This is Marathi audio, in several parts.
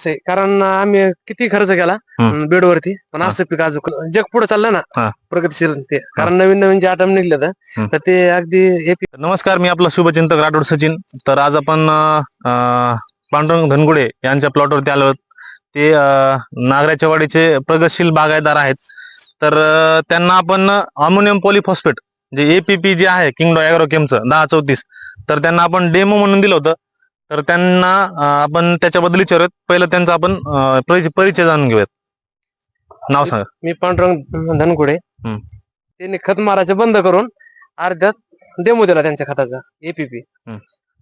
आहे. कारण आम्ही किती खर्च केला हम्म. बेडवरती पण. असं पीक अजून जग पुढे चाललं हा. ना प्रगतीशील ते कारण नवीन नवीन जे आटम निघले हम्म. तर ते अगदी हे पीक नमस्कार मी आपला शुभचिंतक राठोड सचिन तर आज आपण अं, अं, पांडुरंग धनगुडे यांच्या प्लॉटवरती आलो आहोत. ते अं, नागराच्या वाडीचे प्रगतशील बागायतदार आहेत तर अं, त्यांना आपण अमोनियम पॉलिफॉस्फेट जे एपीपी जे आहे किंगडो अॅग्रोकेमचं दहा चौतीस तर त्यांना आपण डेमो म्हणून दिलं होतं तर त्यांना आपण त्याच्याबद्दल विचारूयात पहिलं त्यांचा आपण परिचय जाणून घेऊयात. नाव सांगा. मी पांडुरंग धनकुडे. त्यांनी खत मारायचे बंद करून अर्ध्यात डेमो दिला त्यांच्या खताचा एपीपी.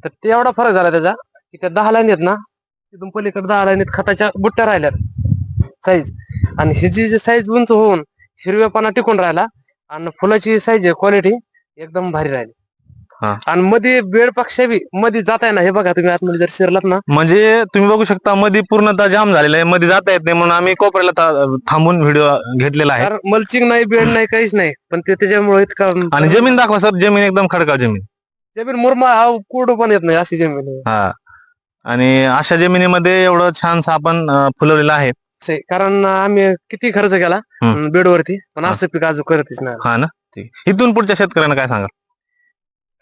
तर ते एवढा फरक झाला त्याचा की त्या दहा लाईन आहेत ना तिथून पलीकडे दहा लाईनीत खताच्या बुट्ट्या राहिल्यात. साईज आणि हिची जी साईज उंच होऊन हिरव्यापणा टिकून राहिला आणि फुलाची साईज क्वालिटी एकदम भारी राहिली. आणि मध्ये बेड पक्षा बी मध्ये जाताय ना हे बघा तुम्ही आतमध्ये जर शिरलात ना. म्हणजे तुम्ही बघू शकता मध्ये पूर्णतः जाम झालेला आहे मध्ये जाता येत नाही म्हणून आम्ही कोपऱ्याला था- थांबून व्हिडिओ घेतलेला आहे. कारण मल्चिंग नाही बेड नाही काहीच नाही. पण ते त्याच्यामुळे इतका आणि जमीन दाखवा सर जमीन एकदम खडकाळ जमीन. जमीन मुरमा हा कोरडू पण येत नाही अशी जमीन आहे. हा. आणि अशा जमिनीमध्ये एवढं छानसं आपण अं, फुलवलेलं आहे. असं आहे. कारण आम्ही किती खर्च केला हम्म. बेडवरती पण हा. असं पीक अजून करतच नाही. हा ना? ठीक. इथून पुढच्या शेतकऱ्यांना काय सांगा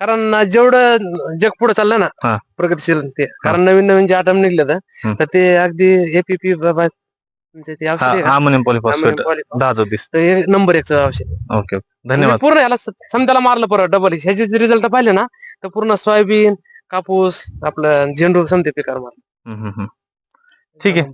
कारण जेवढं जग पुढे चाललं हा. ना प्रगतीशील ते कारण नवीन नवीन जे आटम निघले हम्म. तर ते अगदी एपीपी बाबा तुमचे ते औषध आहे का? Ammonium polyphosphate Ammonium polyphosphate. दहा चौतीस तर हे नंबर एकचं औषध आहे. ओके ओके धन्यवाद म्हणजे पूर्ण याला स- समजायला मारलं परत डबल ह्याचे रिझल्ट पाहिले ना तर पूर्ण सोयाबीन कापूस आपलं झेंडू समते पिकार मारलं हम्म, हम्म, हम्म. ठीक आहे.